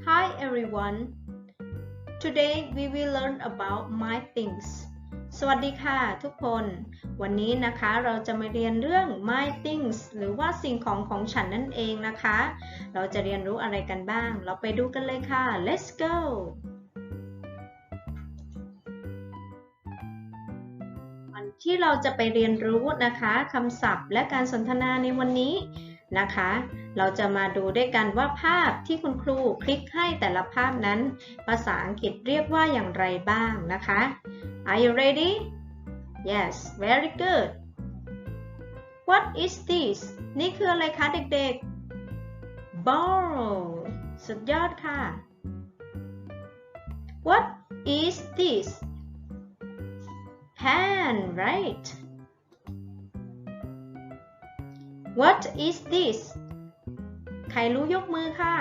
Hi everyone Today we will learn about my things สวัสดีค่ะทุกคน วันนี้นะคะเราจะมาเรียนเรื่อง my things หรือว่าสิ่งของของฉันนั่นเองนะคะ เราจะเรียนรู้อะไรกันบ้าง เราไปดูกันเลยค่ะ let's go ที่เราจะไปเรียนรู้นะคะคำศัพท์และการสนทนาในวันนี้ นะคะ เราจะมาดูด้วยกันว่าภาพที่คุณครูคลิกให้แต่ละภาพนั้น ภาษาอังกฤษเรียกว่าอย่างไรบ้างนะคะ Are you ready? Yes, very good. What is this? นี่คืออะไรคะเด็กๆ Ball สุดยอดค่ะ What is this? Pen, right? What is this? ใครรู้ยกมือค่ะ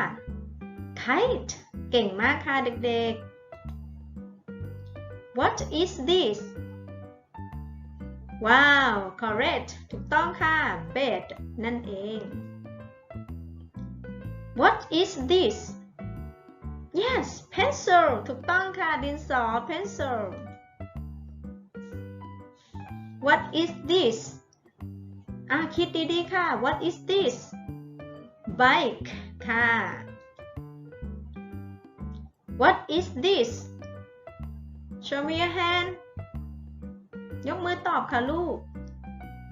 Kite เก่งมากค่ะเด็กๆ What is this? Wow correct ถูกต้องค่ะ bed นั่นเอง What is this? Yes pencil ถูกต้องค่ะ ดินสอ pencil What is this? อ่ะคิดดีๆค่ะ What is this? Bike ค่ะ What is this? Show me your hand ยกมือตอบค่ะลูก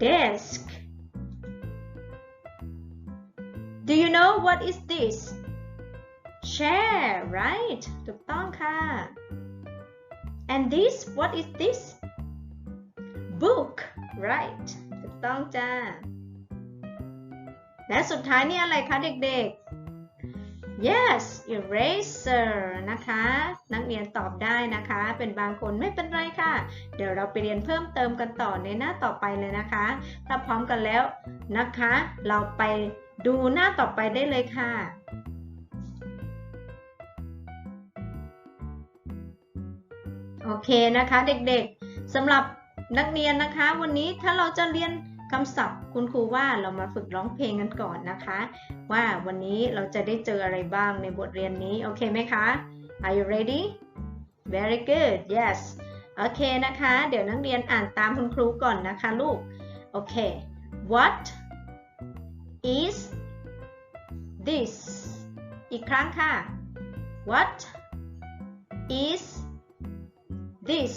Desk Do you know what is this? Chair right ถูกต้องค่ะ And this what is this? Book right ถูก ต้องจ้า และสุดท้ายนี่อะไรคะเด็กๆ yes eraser นะคะ นักเรียนตอบได้นะคะ เป็นบางคนไม่เป็นไรค่ะ เดี๋ยวเราไปเรียนเพิ่มเติมกันต่อในหน้าต่อไปเลยนะคะ ถ้าพร้อมกันแล้วนะคะ เราไปดูหน้าต่อไปได้เลยค่ะโอเคนะคะเด็กๆสำหรับ นักเรียนนะคะ วันนี้ถ้าเราจะเรียนคำศัพท์คุณครูว่าเรามาฝึกร้องเพลงกันก่อนนะคะ ว่าวันนี้เราจะได้เจออะไรบ้างในบทเรียนนี้ โอเคไหมคะ Are you ready Very good yes โอเคนะคะ เดี๋ยวนักเรียนอ่านตามคุณครูก่อนนะคะลูก โอเค What is this อีกครั้งค่ะ What is this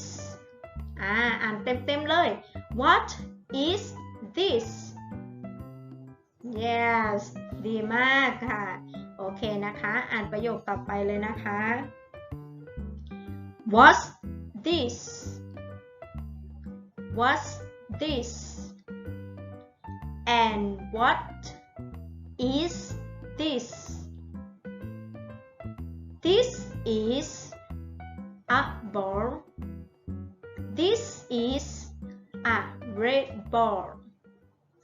อ่าอ่านเต็มๆเลย What is this yes ดีมากค่ะ โอเคนะคะ อ่านประโยคต่อไปเลยนะคะ What's this What's this and what is this This is a ball This is a red ball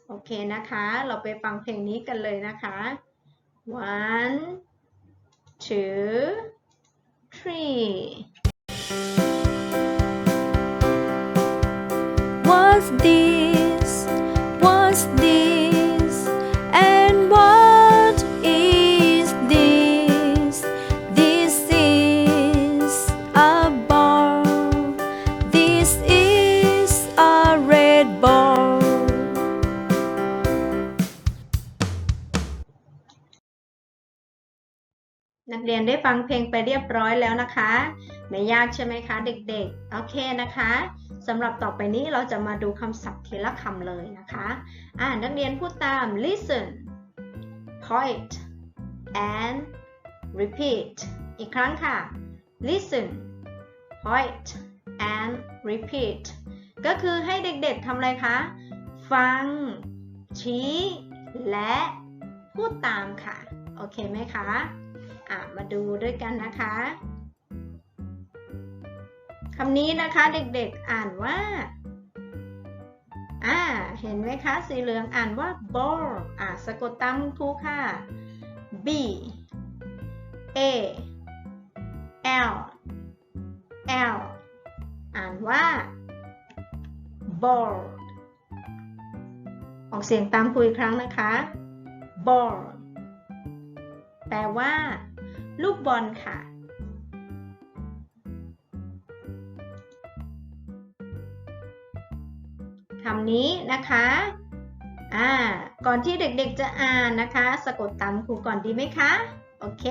โอเคนะคะ เราไปฟังเพลงนี้กันเลยนะคะ one two three What's this? ฟังเพลงไปเรียบร้อยแล้วนะคะ ไม่ยากใช่ไหมคะ เด็กๆ โอเคนะคะสำหรับต่อไปนี้เราจะมาดูคำศัพท์ทีละคำเลยนะคะ อ่านักเรียนพูดตาม listen point and repeat อีกครั้งค่ะ listen point and repeat ก็คือให้เด็กๆทำอะไรคะ ฟัง ชี้ และพูดตามค่ะ โอเคไหมคะ อะมาดูด้วยกันนะคะคำนี้นะคะเด็กๆอ่านว่า อ่า เห็นไหมคะ สีเหลืองอ่านว่า ball อ่าสะกดตามคุณครูค่ะ b a l l อ่านว่า ball ออกเสียงตามครูอีกครั้งนะคะ ball แปลว่า ลูกบอลค่ะ คำนี้นะคะ อ่า ก่อนที่เด็กๆจะอ่านนะคะ สะกดตามครูก่อนดีไหมคะ โอเค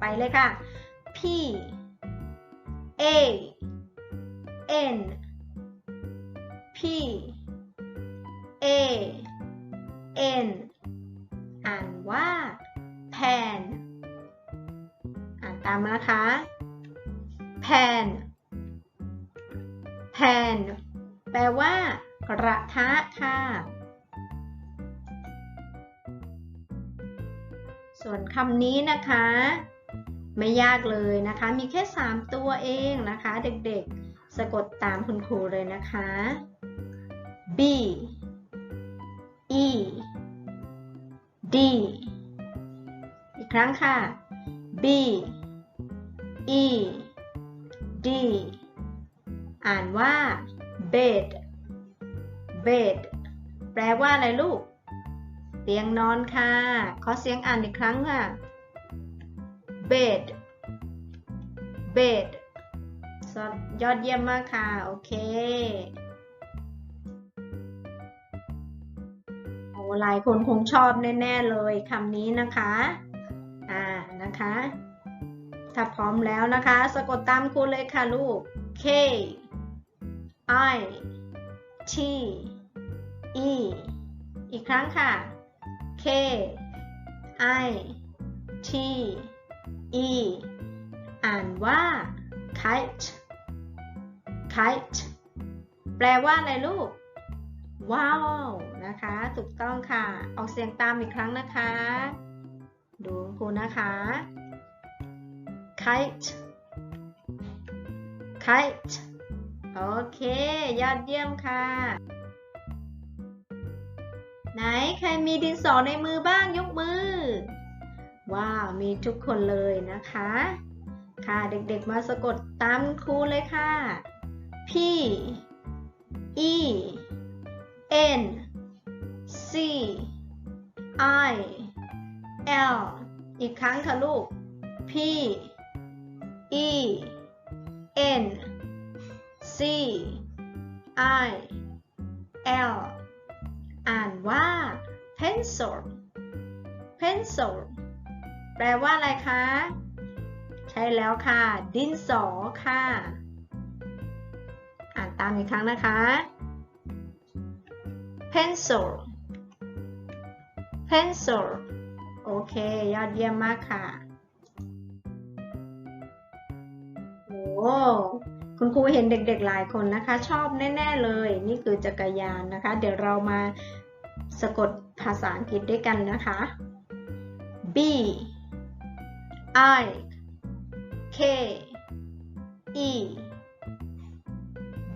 ไปเลยค่ะ P A N P A N อ่านว่า pan อ่น ตามนะคะ pan pan แปลว่า กระทะค่ะ ส่วนคำนี้นะคะ ไม่ยากเลยนะคะ มีแค่ 3 ตัวเองนะคะ เด็กๆ สะกดตามคุณครูเลยนะคะ B E D อีกครั้งค่ะ B E D อ่านว่า bed bed แปลว่าอะไรลูก เตียงนอนค่ะ ขอเสียงอ่านอีกครั้งค่ะ bed bed ยอดเยี่ยมมากค่ะ โอเคโอ้หลายคนคงชอบแน่ ๆ เลยคำนี้นะคะ อ่านะคะ ถ้าพร้อมแล้วนะคะ สะกดตามครูเลยค่ะลูก K I T E อีกครั้งค่ะ K I T E อ่านว่า kite kite แปลว่าอะไรลูก ว้าว นะคะ ถูกต้องค่ะ ออกเสียงตามอีกครั้งนะคะ ดูครูนะคะ kite kite โอเค ยอดเยี่ยมค่ะ ไหนใครมีดินสอในมือบ้างยกมือ ว้าว มีทุกคนเลยนะคะ ค่ะเด็กๆมาสะกดตามครูเลยค่ะ P E N C I L อีกครั้งค่ะลูก P E N C I L อ่านว่า pencil pencil แปลว่าอะไรคะ ใช่แล้วค่ะ ดินสอค่ะ อ่านตามอีกครั้งนะคะ pencil pencil โอเค ยอดเยี่ยมมากค่ะ คุณครูเห็นเด็กๆหลายคนนะคะ ชอบแน่ ๆเลย นี่คือจักรยานนะคะ เดี๋ยวเรามาสะกดภาษาอังกฤษด้วยกันนะคะ B I K E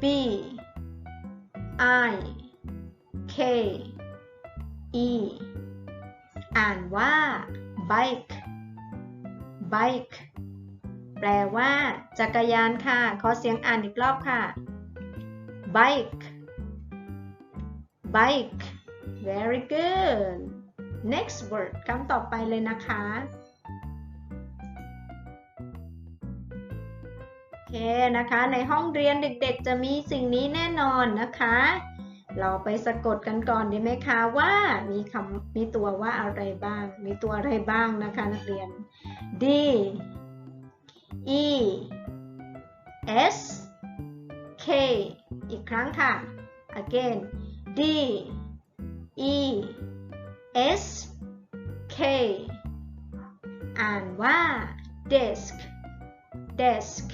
B I K E อ่านว่า bike bike แปลว่า จักรยานค่ะ ขอเสียงอ่านอีกรอบค่ะ bike bike very good next word คำต่อไปเลยนะคะ โอเคนะคะ ในห้องเรียนเด็กๆ จะมีสิ่งนี้แน่นอนนะคะ เราไปสะกดกันก่อนดีไหมคะว่ามีคำมีตัวว่าอะไรบ้าง มีตัวอะไรบ้างนะคะนักเรียน D E S K อีกครั้งค่ะ again D E S K อ่านว่า desk desk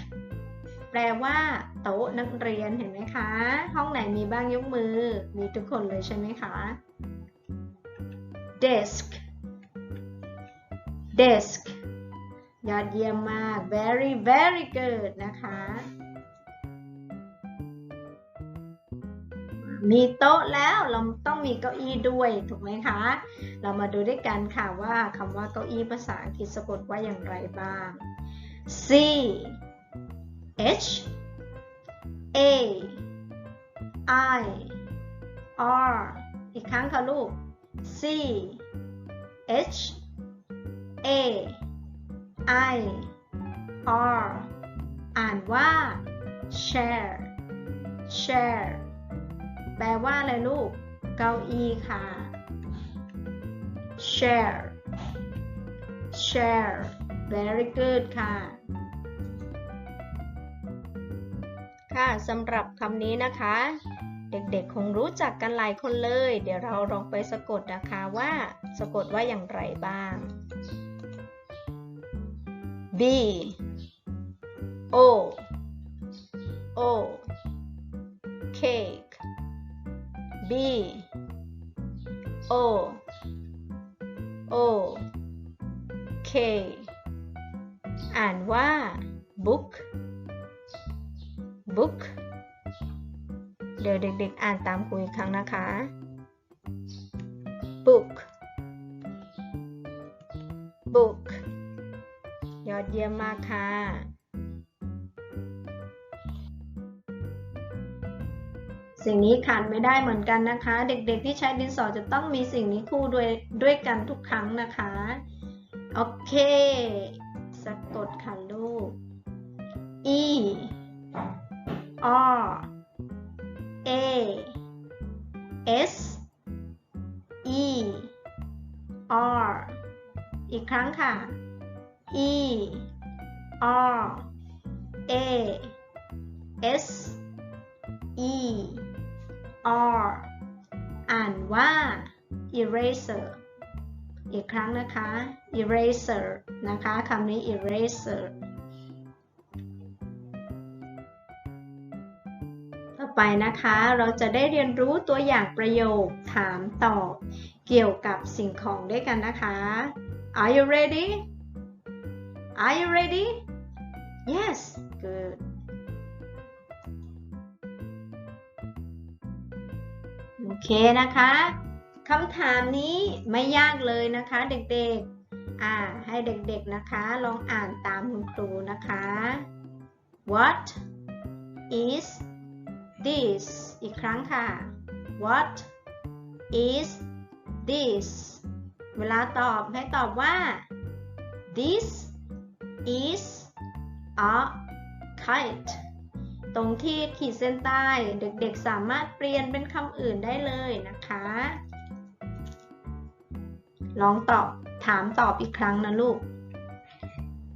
แปลว่า โต๊ะนักเรียนเห็นไหมคะ ห้องไหนมีบ้างยกมือ มีทุกคนเลยใช่ไหมคะ desk desk ยอดเยี่ยมมาก very very good นะคะ มีโต๊ะแล้วเราต้องมีเก้าอี้ด้วยถูกไหมคะ เรามาดูด้วยกันค่ะว่าคำว่าเก้าอี้ภาษาอังกฤษสะกดว่าอย่างไรบ้าง C H A I R อีกครั้งค่ะลูก C H A I R อ่านว่า share share แปลว่าอะไรลูก เก้าอี้ค่ะ share share very good ค่ะ ค่ะสำหรับคำนี้นะคะ เด็กๆ คงรู้จักกันหลายคนเลย เดี๋ยวเราลองไปสะกดนะคะว่า สะกดว่าอย่างไรบ้าง B O O cake B O O K อ่านว่า book book เดี๋ยวเด็กๆอ่านตามครูอีกครั้งนะคะ book book เยี่ยมมากค่ะสิ่งนี้ขาดไม่ได้เหมือนกันนะคะ เด็กๆที่ใช้ดินสอจะต้องมีสิ่งนี้คู่ด้วยด้วยกันทุกครั้งนะคะ โอเค สะกดค่ะลูก e r a s e r อีกครั้งค่ะ e r a s e r อ่านว่า eraser อีกครั้งนะคะ eraser นะคะคำนี้ eraser ต่อไปนะคะเราจะได้เรียนรู้ตัวอย่างประโยคถามตอบ เกี่ยวกับสิ่งของด้วยกันนะคะ Are you ready Are you ready Yes good โอเคนะคะคำถามนี้ไม่ยากเลยนะคะเด็กๆ อ่า ให้เด็กๆนะคะ ลองอ่านตามคุณครูนะคะ What is this อีกครั้งค่ะ What is this เวลาตอบให้ตอบว่า This is a kite ตรงที่ขีดเส้นใต้เด็กๆสามารถเปลี่ยนเป็นคำอื่นได้เลยนะคะ ลองตอบถามตอบอีกครั้งนะลูก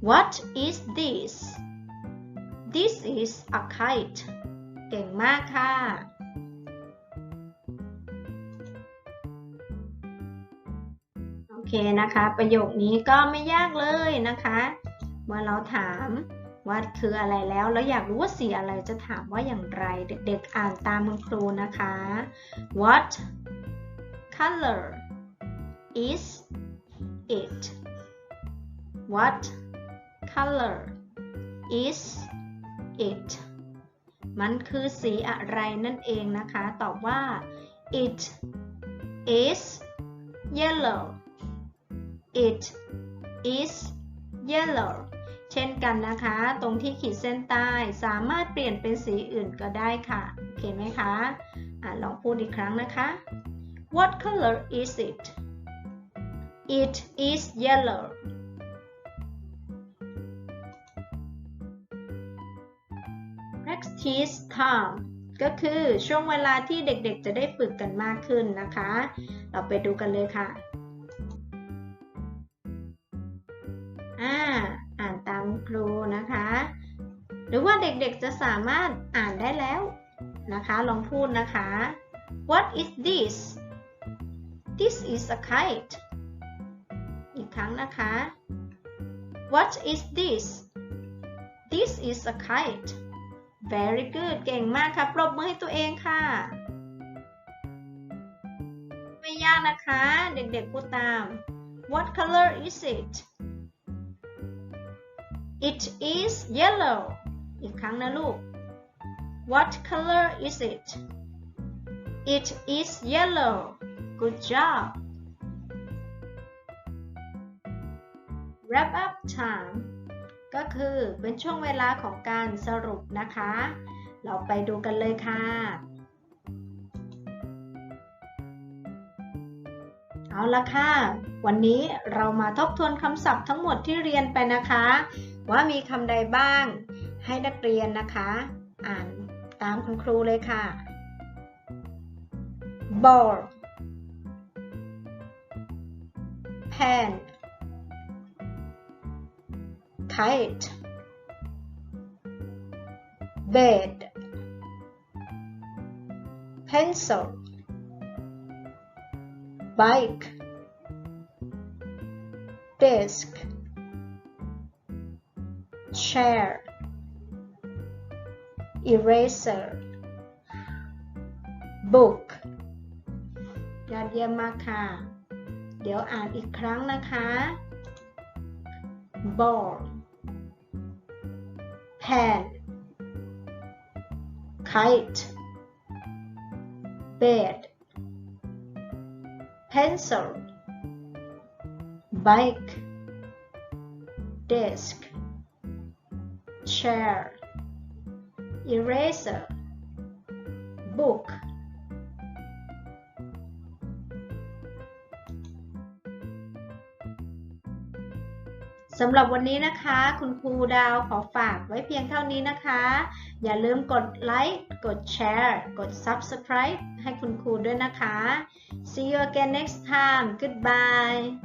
What is this This is a kite เก่งมากค่ะ โอเคนะคะ ประโยคนี้ก็ไม่ยากเลยนะคะ เมื่อเราถามว่าคืออะไรแล้วแล้วอยากรู้ว่าสีอะไรจะถามว่าอย่างไร เด็กๆอ่านตามคุณครูนะคะ What color is it What color is it มันคือสีอะไรนั่นเองนะคะ ตอบว่า it is yellow it is yellow เช่นกันนะคะ ตรงที่ขีดเส้นใต้สามารถเปลี่ยนเป็นสีอื่นก็ได้ค่ะโอเคไหมคะอะลองพูดอีกครั้งนะคะ What color is it It is yellow practice time ก็คือช่วงเวลาที่เด็กๆจะได้ฝึกกันมากขึ้นนะคะ เราไปดูกันเลยค่ะ ครูนะคะ หรือว่าเด็กๆจะสามารถอ่านได้แล้วนะคะ ลองพูดนะคะ What is this This is a kite อีกครั้งนะคะ What is this This is a kite Very good เก่งมากค่ะปรบมือให้ตัวเองค่ะ ไม่ยากนะคะ เด็กๆพูดตาม What color is it It is yellow อีกครั้งนะลูก What color is it It is yellow Good job Wrap up time ก็คือเป็นช่วงเวลาของการสรุปนะคะ เราไปดูกันเลยค่ะ เอาละค่ะ วันนี้เรามาทบทวนคำศัพท์ทั้งหมดที่เรียนไปนะคะ ว่ามีคำใดบ้าง ให้นักเรียนนะคะ อ่านตามคุณครูเลยค่ะ ball pen kite bed pencil bike desk chair eraser book ยอดเยี่ยมมากค่ะ เดี๋ยวอ่านอีกครั้งนะคะ ball pen kite bed pencil bike desk Chair eraser book สำหรับวันนี้นะคะ คุณครูดาวขอฝากไว้เพียงเท่านี้นะคะ อย่าลืมกดไลค์กดแชร์กด Subscribe ให้คุณครูด้วยนะคะ See you again next time. Goodbye.